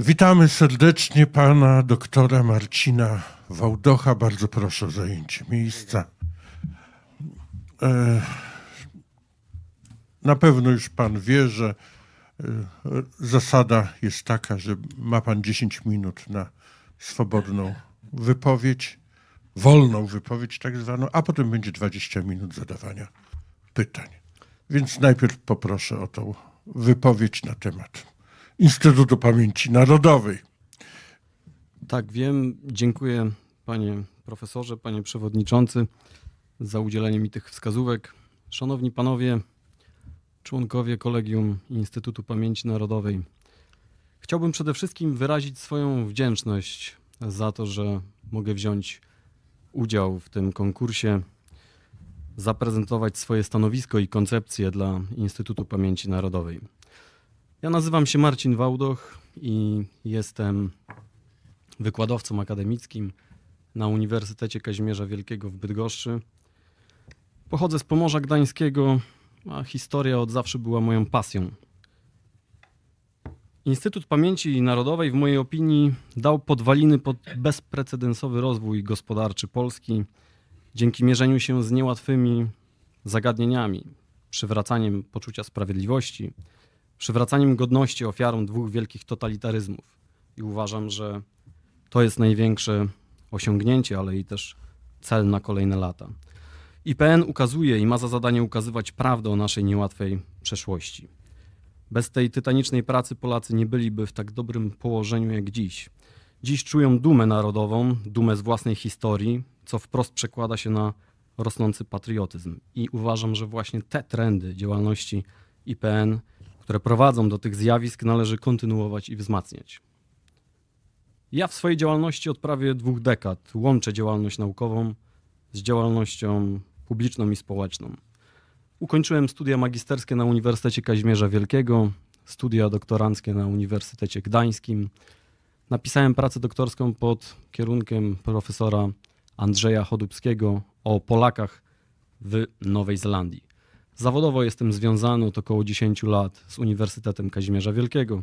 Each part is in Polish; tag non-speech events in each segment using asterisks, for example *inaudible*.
Witamy serdecznie pana doktora Marcina Wałdocha. Bardzo proszę o zajęcie miejsca. E, Na pewno już pan wie, że e, zasada jest taka, że ma pan 10 minut na swobodną wypowiedź, wolną wypowiedź tak zwaną, a potem będzie 20 minut zadawania pytań. Więc najpierw poproszę o tą wypowiedź na temat Instytutu Pamięci Narodowej. Tak, wiem. Dziękuję panie profesorze, panie przewodniczący za udzielenie mi tych wskazówek. Szanowni panowie, członkowie Kolegium Instytutu Pamięci Narodowej. Chciałbym przede wszystkim wyrazić swoją wdzięczność za to, że mogę wziąć udział w tym konkursie, zaprezentować swoje stanowisko i koncepcje dla Instytutu Pamięci Narodowej. Ja nazywam się Marcin Wałdoch i jestem wykładowcą akademickim na Uniwersytecie Kazimierza Wielkiego w Bydgoszczy. Pochodzę z Pomorza Gdańskiego, a historia od zawsze była moją pasją. Instytut Pamięci Narodowej, w mojej opinii, dał podwaliny pod bezprecedensowy rozwój gospodarczy Polski dzięki mierzeniu się z niełatwymi zagadnieniami, przywracaniem poczucia sprawiedliwości, przywracaniem godności ofiarom dwóch wielkich totalitaryzmów. I uważam, że to jest największe osiągnięcie, ale i też cel na kolejne lata. IPN ukazuje i ma za zadanie ukazywać prawdę o naszej niełatwej przeszłości. Bez tej tytanicznej pracy Polacy nie byliby w tak dobrym położeniu jak dziś. Dziś czują dumę narodową, dumę z własnej historii, co wprost przekłada się na rosnący patriotyzm. I uważam, że właśnie te trendy działalności IPN, które prowadzą do tych zjawisk, należy kontynuować i wzmacniać. Ja w swojej działalności od prawie dwóch dekad łączę działalność naukową z działalnością publiczną i społeczną. Ukończyłem studia magisterskie na Uniwersytecie Kazimierza Wielkiego, studia doktoranckie na Uniwersytecie Gdańskim. Napisałem pracę doktorską pod kierunkiem profesora Andrzeja Chodubskiego o Polakach w Nowej Zelandii. Zawodowo jestem związany od około 10 lat z Uniwersytetem Kazimierza Wielkiego,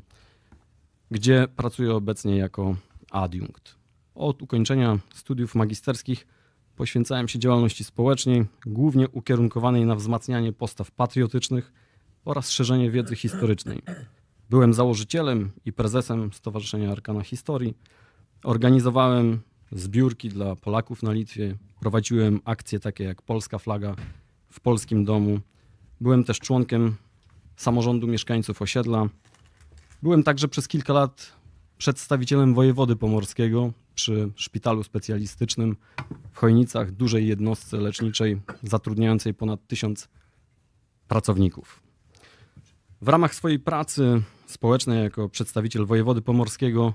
gdzie pracuję obecnie jako adiunkt. Od ukończenia studiów magisterskich poświęcałem się działalności społecznej, głównie ukierunkowanej na wzmacnianie postaw patriotycznych oraz szerzenie wiedzy historycznej. Byłem założycielem i prezesem Stowarzyszenia Arkana Historii. Organizowałem zbiórki dla Polaków na Litwie, prowadziłem akcje takie jak Polska Flaga w Polskim Domu. Byłem też członkiem samorządu mieszkańców osiedla. Byłem także przez kilka lat przedstawicielem wojewody pomorskiego przy szpitalu specjalistycznym w Chojnicach, dużej jednostce leczniczej zatrudniającej ponad tysiąc pracowników. W ramach swojej pracy społecznej jako przedstawiciel wojewody pomorskiego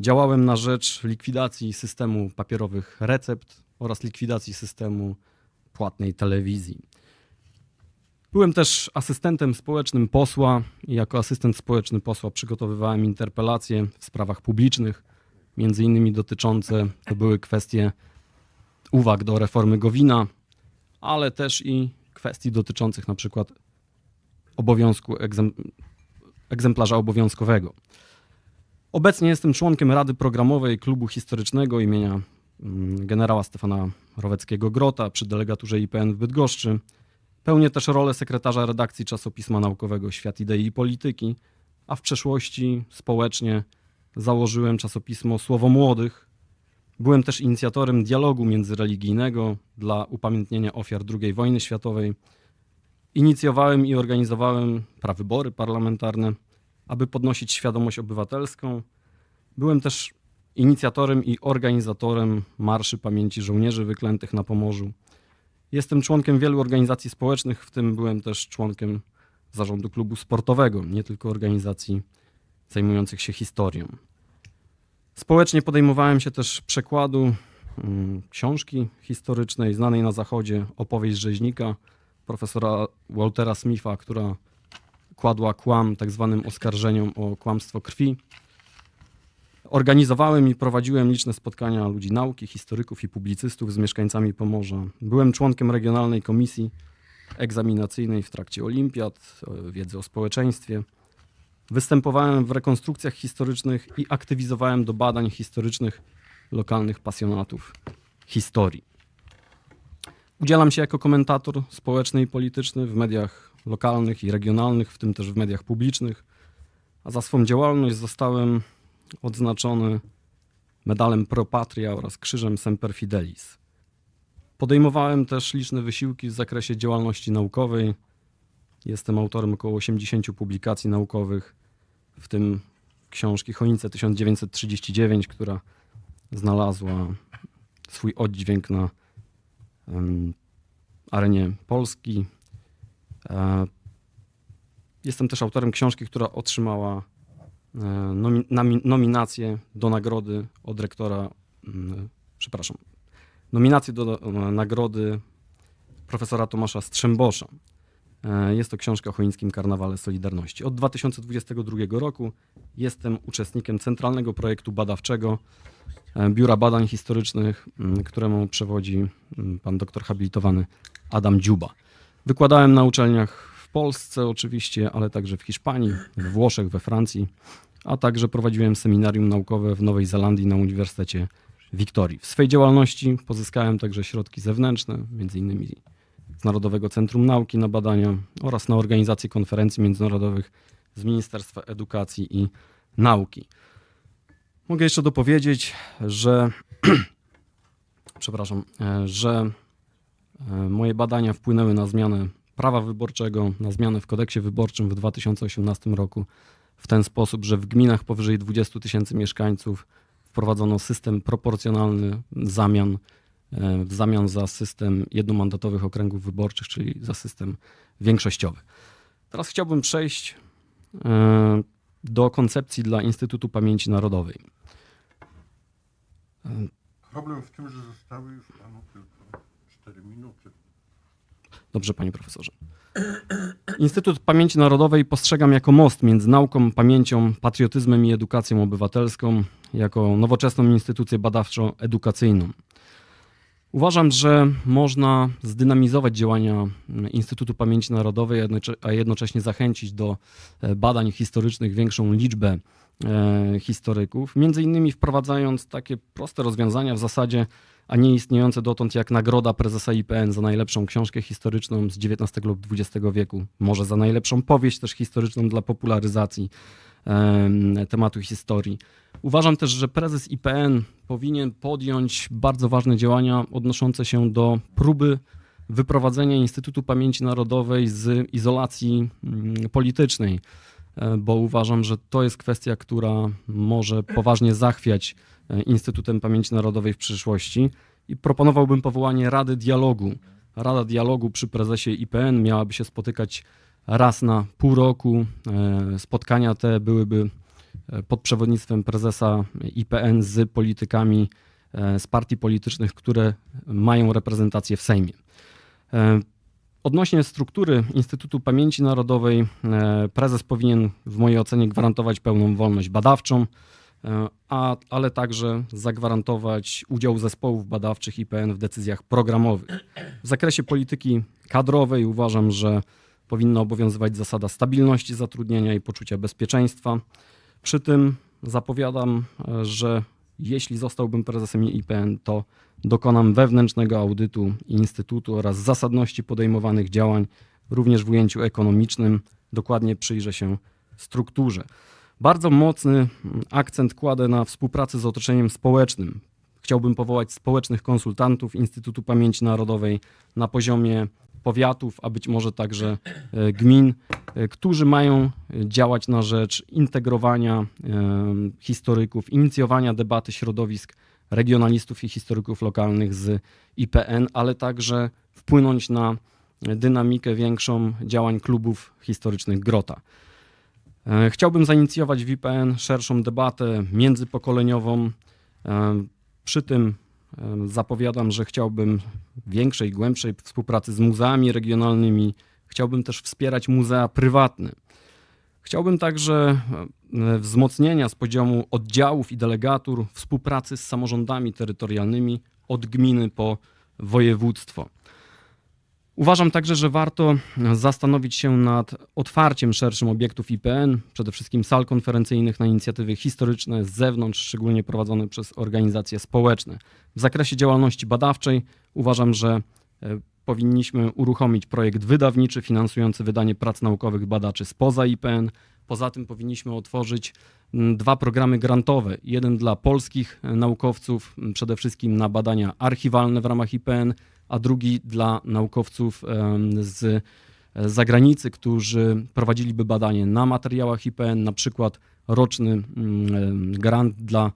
działałem na rzecz likwidacji systemu papierowych recept oraz likwidacji systemu płatnej telewizji. Byłem też asystentem społecznym posła i jako asystent społeczny posła przygotowywałem interpelacje w sprawach publicznych, między innymi dotyczące, to były kwestie uwag do reformy Gowina, ale też i kwestii dotyczących na przykład obowiązku egzem, egzemplarza obowiązkowego. Obecnie jestem członkiem Rady Programowej Klubu Historycznego imienia mm, generała Stefana Roweckiego-Grota przy delegaturze IPN w Bydgoszczy. Pełnię też rolę sekretarza redakcji czasopisma naukowego Świat Idei i Polityki, a w przeszłości społecznie założyłem czasopismo Słowo Młodych. Byłem też inicjatorem dialogu międzyreligijnego dla upamiętnienia ofiar II wojny światowej. Inicjowałem i organizowałem prawybory parlamentarne, aby podnosić świadomość obywatelską. Byłem też inicjatorem i organizatorem Marszy Pamięci Żołnierzy Wyklętych na Pomorzu. Jestem członkiem wielu organizacji społecznych, w tym byłem też członkiem zarządu klubu sportowego, nie tylko organizacji zajmujących się historią. Społecznie podejmowałem się też przekładu mm, książki historycznej znanej na Zachodzie, opowieść rzeźnika profesora Waltera Smitha, która kładła kłam tak zwanym oskarżeniom o kłamstwo krwi. Organizowałem i prowadziłem liczne spotkania ludzi nauki, historyków i publicystów z mieszkańcami Pomorza. Byłem członkiem regionalnej komisji egzaminacyjnej w trakcie olimpiad, e, wiedzy o społeczeństwie. Występowałem w rekonstrukcjach historycznych i aktywizowałem do badań historycznych lokalnych pasjonatów historii. Udzielam się jako komentator społeczny i polityczny w mediach lokalnych i regionalnych, w tym też w mediach publicznych, a za swą działalność zostałem odznaczony medalem Pro Patria oraz krzyżem Semper Fidelis. Podejmowałem też liczne wysiłki w zakresie działalności naukowej. Jestem autorem około 80 publikacji naukowych, w tym książki Chonice 1939, która znalazła swój oddźwięk na em, arenie Polski. E, Jestem też autorem książki, która otrzymała e, nomi- nominację do nagrody od rektora, mm, przepraszam, nominację do e, nagrody profesora Tomasza Strzembosza. E, Jest to książka o choińskim karnawale Solidarności. Od 2022 roku jestem uczestnikiem centralnego projektu badawczego Biura Badań Historycznych, m, któremu przewodzi m, pan doktor habilitowany Adam Dziuba. Wykładałem na uczelniach Polsce oczywiście, ale także w Hiszpanii, we Włoszech, we Francji, a także prowadziłem seminarium naukowe w Nowej Zelandii na Uniwersytecie Wiktorii. W swej działalności pozyskałem także środki zewnętrzne, m.in. z Narodowego Centrum Nauki na badania oraz na organizację konferencji międzynarodowych z Ministerstwa Edukacji i Nauki. Mogę jeszcze dopowiedzieć, że *clears throat* przepraszam, e, że e, moje badania wpłynęły na zmianę prawa wyborczego, na zmianę w kodeksie wyborczym w 2018 roku w ten sposób, że w gminach powyżej 20 tysięcy mieszkańców wprowadzono system proporcjonalny zamian e, w zamian za system jednomandatowych okręgów wyborczych, czyli za system większościowy. Teraz chciałbym przejść e, do koncepcji dla Instytutu Pamięci Narodowej. Problem w tym, że zostały już panu tylko 4 minuty. Dobrze, panie profesorze. Instytut Pamięci Narodowej postrzegam jako most między nauką, pamięcią, patriotyzmem i edukacją obywatelską, jako nowoczesną instytucję badawczo-edukacyjną. Uważam, że można zdynamizować działania Instytutu Pamięci Narodowej, a jednocześnie zachęcić do e, badań historycznych większą liczbę e, historyków, między innymi wprowadzając takie proste rozwiązania w zasadzie, a nie istniejące dotąd jak nagroda prezesa IPN za najlepszą książkę historyczną z XIX lub XX wieku, może za najlepszą powieść też historyczną dla popularyzacji em, tematu historii. Uważam też, że prezes IPN powinien podjąć bardzo ważne działania odnoszące się do próby wyprowadzenia Instytutu Pamięci Narodowej z izolacji mm, politycznej, bo uważam, że to jest kwestia, która może poważnie zachwiać e, Instytutem Pamięci Narodowej w przyszłości i proponowałbym powołanie Rady Dialogu. Rada Dialogu przy prezesie IPN miałaby się spotykać raz na pół roku. E, Spotkania te byłyby e, pod przewodnictwem prezesa IPN z politykami e, z partii politycznych, które mają reprezentację w Sejmie. Odnośnie struktury Instytutu Pamięci Narodowej, e, prezes powinien w mojej ocenie gwarantować pełną wolność badawczą, e, a, ale także zagwarantować udział zespołów badawczych IPN w decyzjach programowych. W zakresie polityki kadrowej uważam, że powinna obowiązywać zasada stabilności zatrudnienia i poczucia bezpieczeństwa. Przy tym zapowiadam, e, że jeśli zostałbym prezesem IPN, to dokonam wewnętrznego audytu Instytutu oraz zasadności podejmowanych działań, również w ujęciu ekonomicznym. Dokładnie przyjrzę się strukturze. Bardzo mocny akcent kładę na współpracę z otoczeniem społecznym. Chciałbym powołać społecznych konsultantów Instytutu Pamięci Narodowej na poziomie powiatów, a być może także e, gmin, e, którzy mają e, działać na rzecz integrowania historyków, inicjowania debaty środowisk regionalistów i historyków lokalnych z IPN, ale także wpłynąć na dynamikę większą działań klubów historycznych Grota. Chciałbym zainicjować w IPN szerszą debatę międzypokoleniową. Przy tym zapowiadam, że chciałbym większej, głębszej współpracy z muzeami regionalnymi. Chciałbym też wspierać muzea prywatne. Chciałbym także e, wzmocnienia z poziomu oddziałów i delegatur współpracy z samorządami terytorialnymi od gminy po województwo. Uważam także, że warto zastanowić się nad otwarciem szerszym obiektów IPN, przede wszystkim sal konferencyjnych na inicjatywy historyczne z zewnątrz, szczególnie prowadzone przez organizacje społeczne. W zakresie działalności badawczej uważam, że e, powinniśmy uruchomić projekt wydawniczy finansujący wydanie prac naukowych badaczy spoza IPN. Poza tym powinniśmy otworzyć dwa programy grantowe. Jeden dla polskich e, naukowców, przede wszystkim na badania archiwalne w ramach IPN, a drugi dla naukowców z e, zagranicy, którzy prowadziliby badanie na materiałach IPN, na przykład roczny mm, grant dla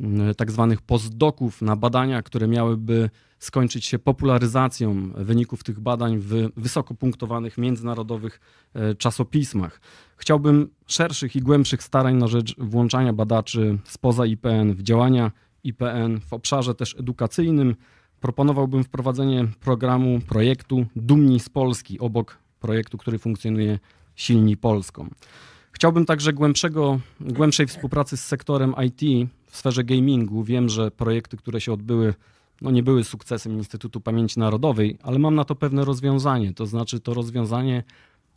mm, tak zwanych postdoków na badania, które miałyby skończyć się popularyzacją wyników tych badań w wysoko punktowanych międzynarodowych e, czasopismach. Chciałbym szerszych i głębszych starań na rzecz włączania badaczy spoza IPN w działania IPN w obszarze też edukacyjnym. Proponowałbym wprowadzenie programu, projektu Dumni z Polski obok projektu, który funkcjonuje Silni Polską. Chciałbym także głębszego, głębszej współpracy z sektorem IT w sferze gamingu. Wiem, że projekty, które się odbyły, no nie były sukcesem Instytutu Pamięci Narodowej, ale mam na to pewne rozwiązanie. To znaczy, to rozwiązanie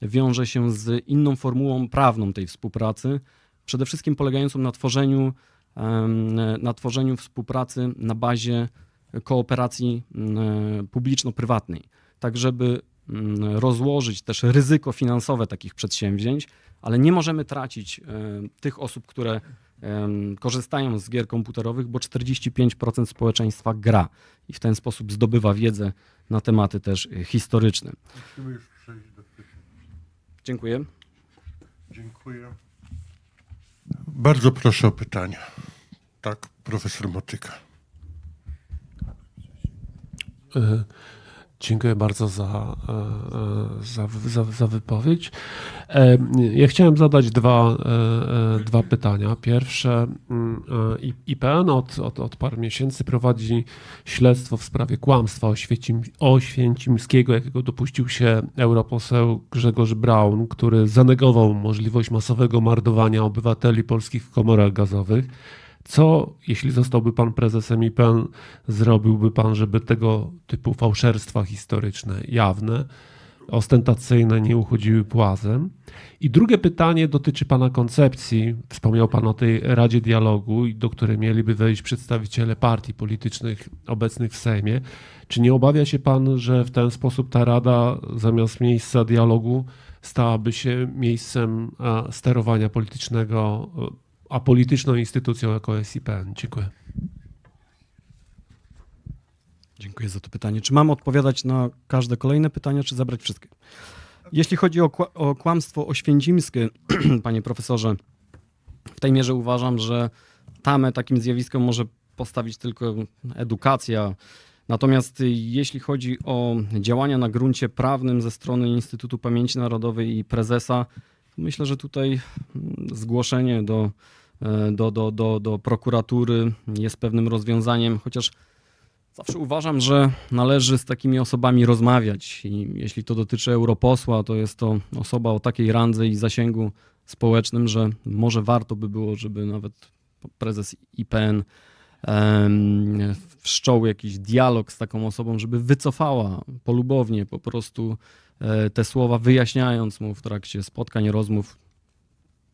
wiąże się z inną formułą prawną tej współpracy, przede wszystkim polegającą na tworzeniu, na tworzeniu współpracy na bazie kooperacji mm, publiczno-prywatnej, tak żeby mm, rozłożyć też ryzyko finansowe takich przedsięwzięć, ale nie możemy tracić e, tych osób, które em, korzystają z gier komputerowych, bo 45% społeczeństwa gra i w ten sposób zdobywa wiedzę na tematy też e, historyczne. Musimy już przejść do pytań. Dziękuję. Dziękuję. Bardzo proszę o pytania. Tak, profesor Motyka. E, Dziękuję bardzo za, e, za, za, za wypowiedź. E, Ja chciałem zadać dwa, dwa pytania. Pierwsze, mm, IPN od, od, od paru miesięcy prowadzi śledztwo w sprawie kłamstwa Oświęcim, oświęcimskiego, jakiego dopuścił się europoseł Grzegorz Braun, który zanegował możliwość masowego mordowania obywateli polskich w komorach gazowych. Co, jeśli zostałby pan prezesem IPN, zrobiłby pan, żeby tego typu fałszerstwa historyczne, jawne, ostentacyjne nie uchodziły płazem? I drugie pytanie dotyczy pana koncepcji. Wspomniał pan o tej Radzie Dialogu, do której mieliby wejść przedstawiciele partii politycznych obecnych w Sejmie. Czy nie obawia się pan, że w ten sposób ta Rada zamiast miejsca dialogu stałaby się miejscem e, sterowania politycznego, e, a polityczną instytucją, jaką jest? Dziękuję. Dziękuję za to pytanie. Czy mam odpowiadać na każde kolejne pytania, czy zabrać wszystkie? Jeśli chodzi o, kła- o kłamstwo oświęcimskie, *clears throat* panie profesorze, w tej mierze uważam, że tamę takim zjawiskom może postawić tylko edukacja. Natomiast jeśli chodzi o działania na gruncie prawnym ze strony Instytutu Pamięci Narodowej i prezesa, myślę, że tutaj mm, zgłoszenie do, e, do, do, do, do prokuratury jest pewnym rozwiązaniem, chociaż Zawsze uważam, że należy z takimi osobami rozmawiać. I jeśli to dotyczy europosła, to jest to osoba o takiej randze i zasięgu społecznym, że może warto by było, żeby nawet prezes IPN wszczął jakiś dialog z taką osobą, żeby wycofała polubownie po prostu te słowa, wyjaśniając mu w trakcie spotkań, rozmów,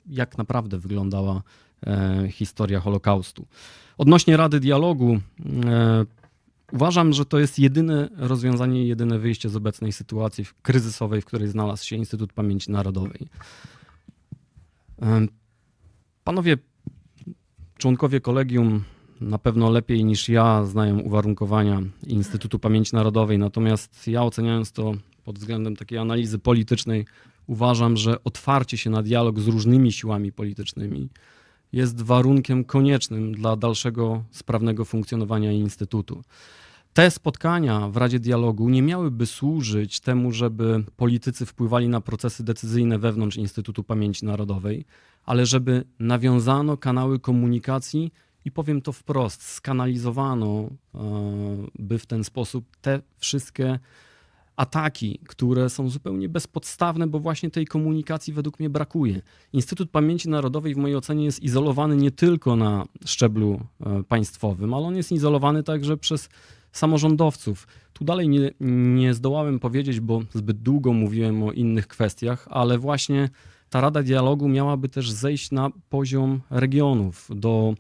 jak naprawdę wyglądała e, historia Holokaustu. Odnośnie Rady Dialogu, e, Uważam, że to jest jedyne rozwiązanie jedyne wyjście z obecnej sytuacji kryzysowej, w której znalazł się Instytut Pamięci Narodowej. Panowie członkowie kolegium na pewno lepiej niż ja znają uwarunkowania Instytutu Pamięci Narodowej, natomiast ja oceniając to pod względem takiej analizy politycznej, uważam, że otwarcie się na dialog z różnymi siłami politycznymi jest warunkiem koniecznym dla dalszego sprawnego funkcjonowania Instytutu. Te spotkania w Radzie Dialogu nie miałyby służyć temu, żeby politycy wpływali na procesy decyzyjne wewnątrz Instytutu Pamięci Narodowej, ale żeby nawiązano kanały komunikacji i powiem to wprost, skanalizowano, e, by w ten sposób te wszystkie ataki, które są zupełnie bezpodstawne, bo właśnie tej komunikacji według mnie brakuje. Instytut Pamięci Narodowej w mojej ocenie jest izolowany nie tylko na szczeblu e, państwowym, ale on jest izolowany także przez samorządowców. Tu dalej nie, nie zdołałem powiedzieć, bo zbyt długo mówiłem o innych kwestiach, ale właśnie ta Rada Dialogu miałaby też zejść na poziom regionów, do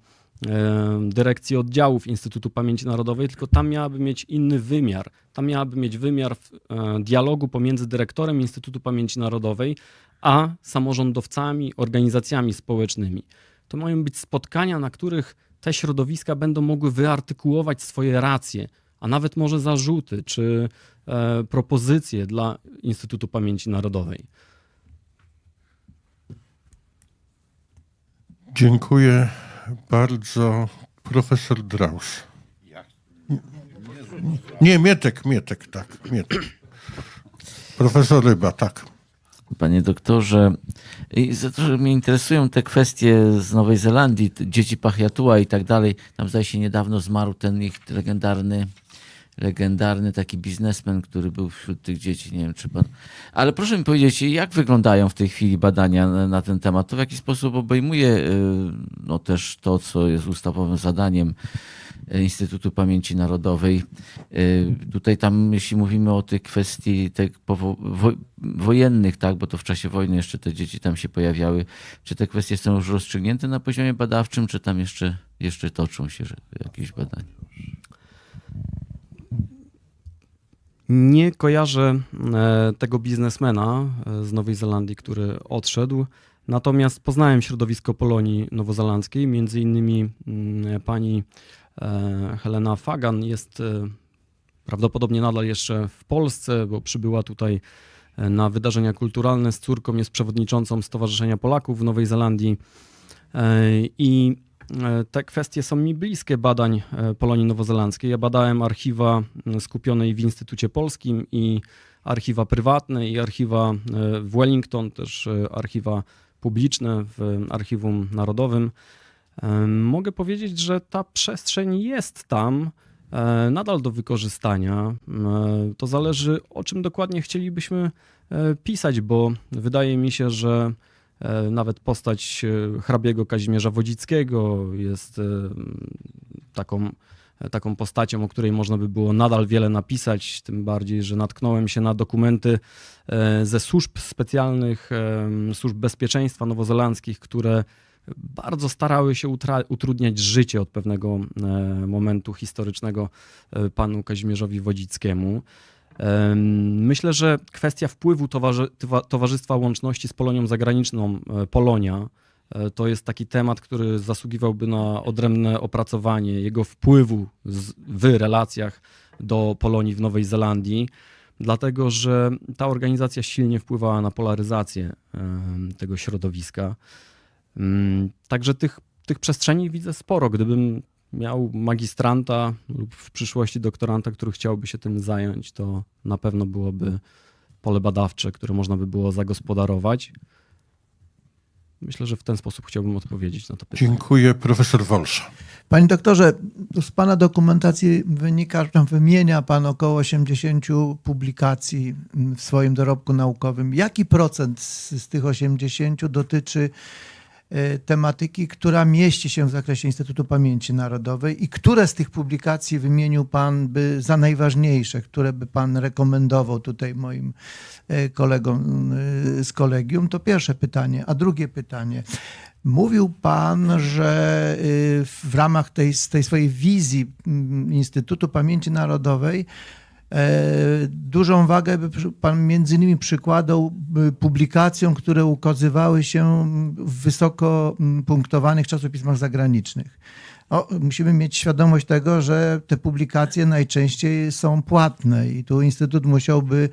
dyrekcji oddziałów Instytutu Pamięci Narodowej, tylko tam miałaby mieć inny wymiar. Tam miałaby mieć wymiar e, dialogu pomiędzy dyrektorem Instytutu Pamięci Narodowej a samorządowcami, organizacjami społecznymi. To mają być spotkania, na których te środowiska będą mogły wyartykułować swoje racje, a nawet może zarzuty czy e, propozycje dla Instytutu Pamięci Narodowej. Dziękuję bardzo. Profesor Draus. Nie, Mietek, Mietek, tak, Mietek. Profesor Ryba, tak. Panie doktorze, i za to, że mnie interesują te kwestie z Nowej Zelandii, dzieci Pachiatua i tak dalej. Tam zdaje się niedawno zmarł ten ich legendarny, legendarny taki biznesmen, który był wśród tych dzieci. Nie wiem, czy pan. Ale proszę mi powiedzieć, jak wyglądają w tej chwili badania na, ten temat? To w jaki sposób obejmuje y, no, też to, co jest ustawowym zadaniem y, Instytutu Pamięci Narodowej. Y, Tutaj tam, jeśli mówimy o tych kwestii tych wojennych, tak, bo to w czasie wojny jeszcze te dzieci tam się pojawiały, czy te kwestie są już rozstrzygnięte na poziomie badawczym, czy tam jeszcze, jeszcze toczą się jakieś badania? Nie kojarzę e, tego biznesmena e, z Nowej Zelandii, który odszedł. Natomiast poznałem środowisko Polonii nowozelandzkiej, między innymi mm, pani e, Helena Fagan jest prawdopodobnie nadal jeszcze w Polsce, bo przybyła tutaj na wydarzenia kulturalne z córką, jest przewodniczącą Stowarzyszenia Polaków w Nowej Zelandii. I te kwestie są mi bliskie badań e, Polonii Nowozelandzkiej. Ja badałem archiwa m, skupionej w Instytucie Polskim i archiwa prywatne i archiwa e, w Wellington, też e, archiwa publiczne w Archiwum Narodowym. E, Mogę powiedzieć, że ta przestrzeń jest tam e, nadal do wykorzystania. E, To zależy, o czym dokładnie chcielibyśmy e, pisać, bo wydaje mi się, że e, nawet postać e, hrabiego Kazimierza Wodzickiego jest e, taką, taką postacią, o której można by było nadal wiele napisać, tym bardziej, że natknąłem się na dokumenty e, ze służb specjalnych, e, służb bezpieczeństwa nowozelandzkich, które bardzo starały się utrudniać życie od pewnego e, momentu historycznego e, panu Kazimierzowi Wodzickiemu. Myślę, że kwestia wpływu towarzy- Towarzystwa Łączności z Polonią Zagraniczną, e, Polonia, e, to jest taki temat, który zasługiwałby na odrębne opracowanie jego wpływu z, w relacjach do Polonii w Nowej Zelandii, dlatego że ta organizacja silnie wpływała na polaryzację tego środowiska. Także tych, tych przestrzeni widzę sporo. Gdybym miał magistranta lub w przyszłości doktoranta, który chciałby się tym zająć, to na pewno byłoby pole badawcze, które można by było zagospodarować. Myślę, że w ten sposób chciałbym odpowiedzieć na to pytanie. Dziękuję. Profesor Wolsza. Panie doktorze, z Pana dokumentacji wynika, że tam wymienia Pan około 80 publikacji w swoim dorobku naukowym. Jaki procent z, tych 80 dotyczy tematyki, która mieści się w zakresie Instytutu Pamięci Narodowej i które z tych publikacji wymienił Pan by za najważniejsze, które by Pan rekomendował tutaj moim e, kolegom e, z kolegium? To pierwsze pytanie. A drugie pytanie. Mówił Pan, że y, w ramach tej, tej swojej wizji mm, Instytutu Pamięci Narodowej dużą wagę Pan między innymi przykładał publikacjom, które ukazywały się w wysoko punktowanych czasopismach zagranicznych. O, musimy mieć świadomość tego, że te publikacje najczęściej są płatne i tu Instytut musiałby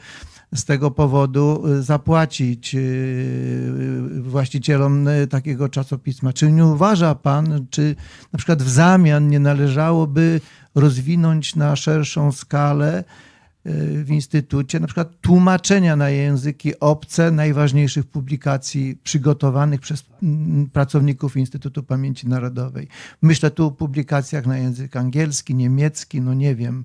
z tego powodu y, zapłacić y, właścicielom y, takiego czasopisma. Czy nie uważa pan, czy na przykład w zamian nie należałoby rozwinąć na szerszą skalę w instytucie, na przykład tłumaczenia na języki obce najważniejszych publikacji przygotowanych przez mm, pracowników Instytutu Pamięci Narodowej. Myślę tu o publikacjach na język angielski, niemiecki, no nie wiem,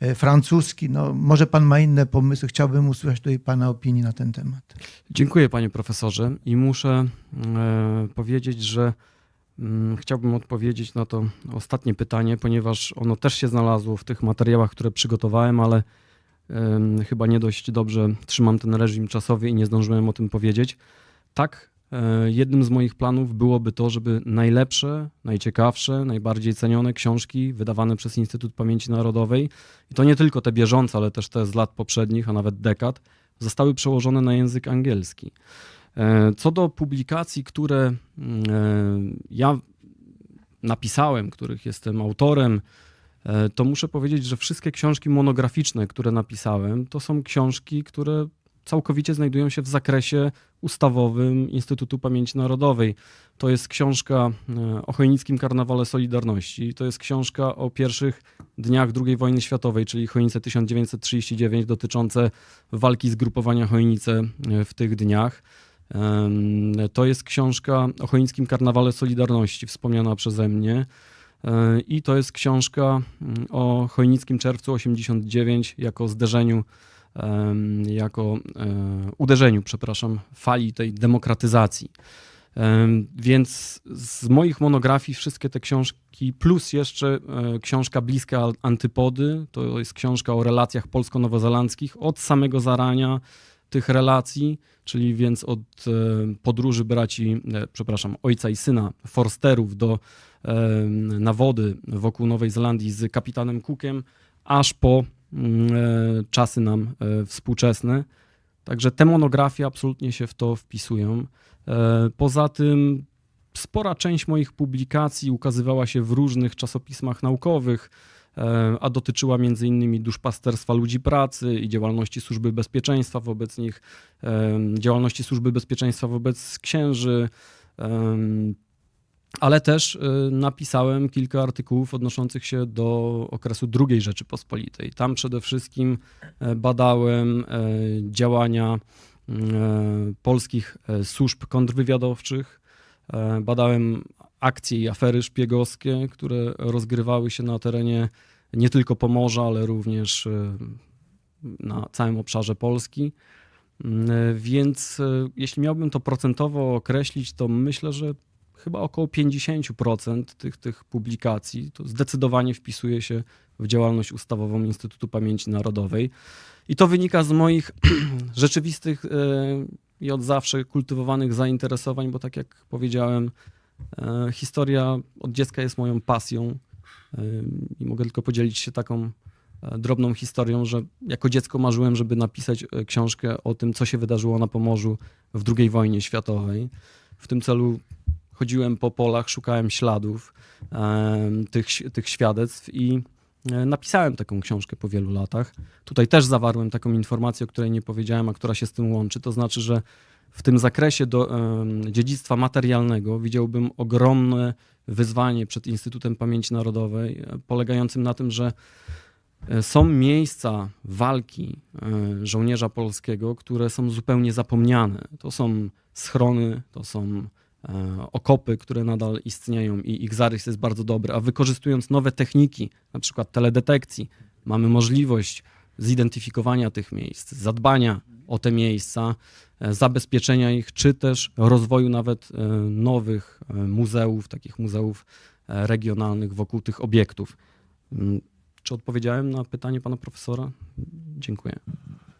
e, francuski. No, może pan ma inne pomysły. Chciałbym usłyszeć tutaj pana opinii na ten temat. Dziękuję panie profesorze i muszę e, powiedzieć, że Mm, Chciałbym odpowiedzieć na to ostatnie pytanie, ponieważ ono też się znalazło w tych materiałach, które przygotowałem, ale chyba nie dość dobrze trzymam ten reżim czasowy i nie zdążyłem o tym powiedzieć. Tak, e, jednym z moich planów byłoby to, żeby najlepsze, najciekawsze, najbardziej cenione książki wydawane przez Instytut Pamięci Narodowej, i to nie tylko te bieżące, ale też te z lat poprzednich, a nawet dekad, zostały przełożone na język angielski. E, Co do publikacji, które mm, e, ja napisałem, których jestem autorem, to muszę powiedzieć, że wszystkie książki monograficzne, które napisałem, to są książki, które całkowicie znajdują się w zakresie ustawowym Instytutu Pamięci Narodowej. To jest książka e, o Chojnickim Karnawale Solidarności, to jest książka o pierwszych dniach II wojny światowej, czyli Chojnice 1939, dotyczące walki zgrupowania Chojnice e, w tych dniach. To jest książka o Chojnickim Karnawale Solidarności, wspomniana przeze mnie. E, I to jest książka mm, o Chojnickim Czerwcu 89 jako zderzeniu, jako e, uderzeniu, przepraszam, fali tej demokratyzacji. Em, Więc z moich monografii wszystkie te książki, plus jeszcze e, książka Bliskie Al- Antypody, to jest książka o relacjach polsko-nowozelandzkich od samego zarania tych relacji, czyli więc od e, podróży braci, e, przepraszam, ojca i syna Forsterów do e, na wody wokół Nowej Zelandii z kapitanem Cookiem, aż po mm, czasy nam współczesne. Także te monografie absolutnie się w to wpisują. Poza tym spora część moich publikacji ukazywała się w różnych czasopismach naukowych, a dotyczyła m.in. duszpasterstwa ludzi pracy i działalności służby bezpieczeństwa wobec nich, e, działalności służby bezpieczeństwa wobec księży, em, ale też e, napisałem kilka artykułów odnoszących się do okresu II Rzeczypospolitej. Tam przede wszystkim e, badałem e, działania e, polskich e, służb kontrwywiadowczych, e, badałem akcje i afery szpiegowskie, które rozgrywały się na terenie nie tylko Pomorza, ale również e, na całym obszarze Polski. Mm, e, Więc e, jeśli miałbym to procentowo określić, to myślę, że chyba około 50% tych, tych publikacji to zdecydowanie wpisuje się w działalność ustawową Instytutu Pamięci Narodowej. I to wynika z moich *clears throat* rzeczywistych i od zawsze kultywowanych zainteresowań, bo tak jak powiedziałem, historia od dziecka jest moją pasją e, i mogę tylko podzielić się taką e, drobną historią, że jako dziecko marzyłem, żeby napisać e, książkę o tym, co się wydarzyło na Pomorzu w II wojnie światowej. W tym celu chodziłem po polach, szukałem śladów tych, tych świadectw i e, napisałem taką książkę po wielu latach. Tutaj też zawarłem taką informację, o której nie powiedziałem, a która się z tym łączy. To znaczy, że w tym zakresie do, dziedzictwa materialnego widziałbym ogromne wyzwanie przed Instytutem Pamięci Narodowej, e, polegającym na tym, że e, są miejsca walki e, żołnierza polskiego, które są zupełnie zapomniane. To są schrony, to są okopy, które nadal istnieją i ich zarys jest bardzo dobry, a wykorzystując nowe techniki, na przykład teledetekcji, mamy możliwość zidentyfikowania tych miejsc, zadbania o te miejsca, zabezpieczenia ich, czy też rozwoju nawet e, nowych e, muzeów, takich muzeów e, regionalnych wokół tych obiektów. Mm, Czy odpowiedziałem na pytanie pana profesora? Dziękuję.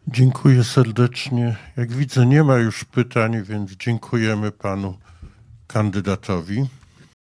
Dziękuję serdecznie. Jak widzę, nie ma już pytań, więc dziękujemy panu kandydatowi.